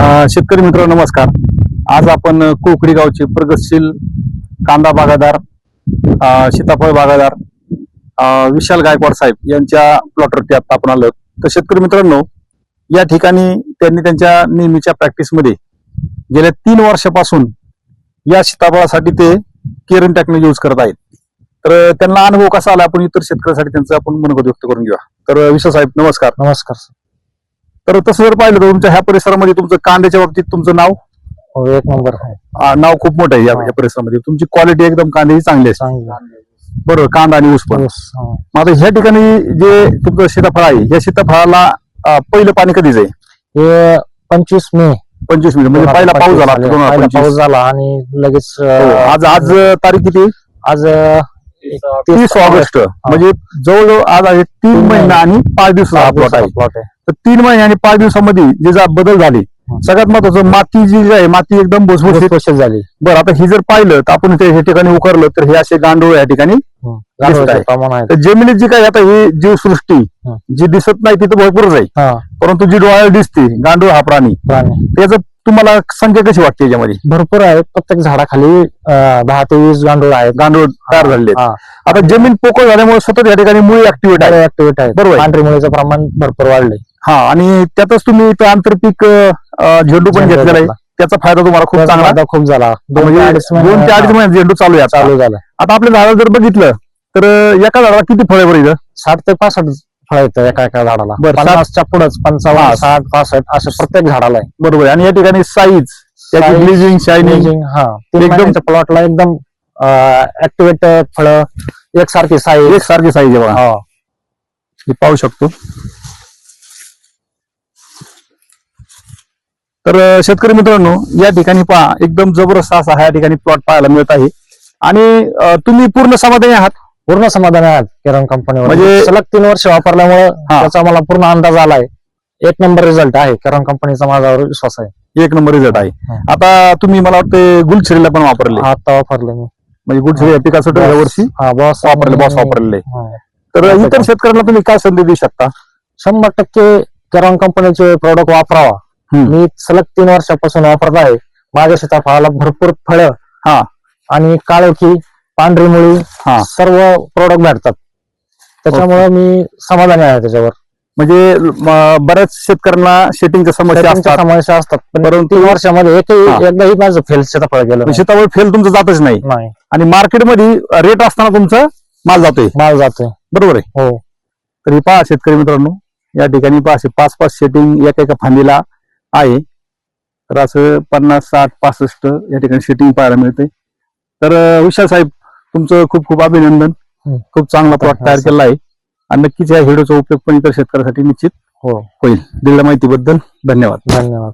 शेतकरी मित्र नमस्कार. आज आपण कोकडी गावचे प्रगतशील कांदा बागादार सीताफळ बागादार विशाल गायकवाड साहेब यांच्या प्लॉटवरती आता आपण आलो तर शेतकरी मित्रांनो या ठिकाणी त्यांनी त्यांच्या नेहमीच्या प्रॅक्टिसमध्ये गेल्या तीन वर्षापासून या सीताफळासाठी ते केरन टेक्नॉलॉजी यूज करत आहेत. तर त्यांना अनुभव कसा आला? आपण इतर शेतकऱ्यासाठी त्यांचा आपण मनोगत व्यक्त करून घेऊया. तर विशाल साहेब नमस्कार. नमस्कार सर. तर तसं जर पाहिलं तर तुमच्या ह्या परिसरामध्ये तुमचं कांद्याच्या बाबतीत तुमचं नाव? हो एक नंबर आहे. आ, नाव खूप मोठं आहे या. या परिसरामध्ये. तुमची क्वालिटी एकदम कांद्याची चांगली चांगलं बरोबर कांदा आणि ऊस पण. ऊस, हा. मग आता ह्या ठिकाणी जे तुमचं सीताफळ आहे या सीताफळाला आ, पहिलं पाणी कधीच आहे? हे पंचवीस मे. पंचवीस मिनिट म्हणजे पहिला पाऊस झाला झाले. दोन हजार पहिला पंचवीस. पाऊस झाला आणि लगेच हो, आज आज तारीख किती? आज अं, तीस ऑगस्ट. म्हणजे जवळजवळ आज आहे तीन तीन महिना आणि पाच दिवसाचा हा प्लॉट आहे. प्लॉट आहे. तर तीन महिने आणि पाच दिवसामध्ये जे जा बदल झाले. सगळ्यात महत्वाचं माती जी आहे माती एकदम भुसभुशीत. झाली. बरं आता ही जर पाहिलं तर आपण ते हे ठिकाणी उकरलं तर हे असे गांडूळ या ठिकाणी आहे. आहे जमिनीत जी काय आता ही जीवसृष्टी. जी दिसत नाही तिथं भरपूरच आहे. परंतु जी डोळ्याला दिसते गांडूळ हा प्राणी त्याचं तुम्हाला संख्या कशी वाटते याच्यामध्ये? भरपूर आहे. प्रत्येक झाडाखाली दहा ते वीस गांडूळ आहेत. गांडूळ तयार. हा. आता जमीन पोकळ झाल्यामुळे सतत या ठिकाणी मुळी ऍक्टिव्हेट आहे बरोबर आहे. पांढरी मुळीचं प्रमाण भरपूर वाढलंय. हा आणि त्यातच तुम्ही इथं आंतरपीक अं, झेंडू पण झेंडू घेतलेला आहे. घेतला. त्याचा फायदा तुम्हाला खूप त्याचा चांगला. फायदा खूप झाला. दोन ते म्हणजे अडीच दोन ते अडीच महिने झेंडू चालू आहे आता. चालू झाला. आता आपल्या झाडाला जर बघितलं तर एका झाडाला किती फळे बरं इथं? साठ ते पासष्ट फळ येतं एका एका झाडाला. बरं, साठ- पन्नासच्या पुढेच. पंचावन्न साठ पासष्ट असं प्रत्येक झाडाला आहे. बरोबर आहे. आणि या ठिकाणी साईज त्याची Size, शायनिंग हा. तीन एकदम- महिन्याच्या प्लॉटला एकदम ऍक्टिव्हेट फळ एकसारखी साईज एक सारखी साईज आहे बघा. हे पाहू शकतो. तर शेतकरी मित्रांनो या ठिकाणी पहा एकदम जबरदस्त असा हा या ठिकाणी प्लॉट पाहायला मिळत आहे. आणि तुम्ही पूर्ण समाधानी आहात? पूर्ण समाधान आहेत किरण कंपनीवर म्हणजे- सलग तीन वर्ष वापरल्यामुळे हा. त्याचा मला पूर्ण अंदाज आलाय. एक नंबर रिझल्ट आहे किरण कंपनीचा माझ्यावर विश्वास आहे. एक नंबर रिझल्ट आहे. आता तुम्ही मला वाटतं गुलछरीला पण वापरले. आता वापरले मी. म्हणजे गुलछरी पिकासाठी या वर्षी हा. बॉस वापरले, boss वापरले. तर इतर शेतकऱ्यांना तुम्ही काय संधी देऊ शकता? शंभर टक्के किरण कंपनीचे प्रोडक्ट वापरावा. मी सलग तीन वर्षापासून वापरत आहे. माझ्या सीताफळाला भरपूर फळं हा. आणि काळोखी पांढरी मुळी हा. सर्व प्रोडक्ट भेटतात. त्याच्यामुळे मी समाधानी आहे त्याच्यावर. म्हणजे बऱ्याच शेतकऱ्यांना शेटिंगच्या समस्या समस्या असतात. पण परंतु- तीन वर्षामध्ये एकही. एकदाही माझं फेल सीताफळ गेलं नाही. शेतावर फेल तुमचं जातच नाही. आणि मार्केटमध्ये रेट असताना तुमचं माल जातोय. माल जातोय. बरोबर आहे. हो. तर पहा शेतकरी मित्रांनो या ठिकाणी पहा असे पाच पाच सेटिंग एका एका फांदीला आहे. तर असं पन्नास साठ पासष्ट या ठिकाणी सेटिंग पाहायला मिळते तर विशाल साहेब तुमचं खूप खूप अभिनंदन. खूप चांगला प्लॉट तयार धन्यवाद, केला आहे. आणि नक्कीच या व्हिडिओचा उपयोग पण इतर शेतकऱ्यासाठी निश्चित हो. होईल. दिलेल्या माहितीबद्दल धन्यवाद. धन्यवाद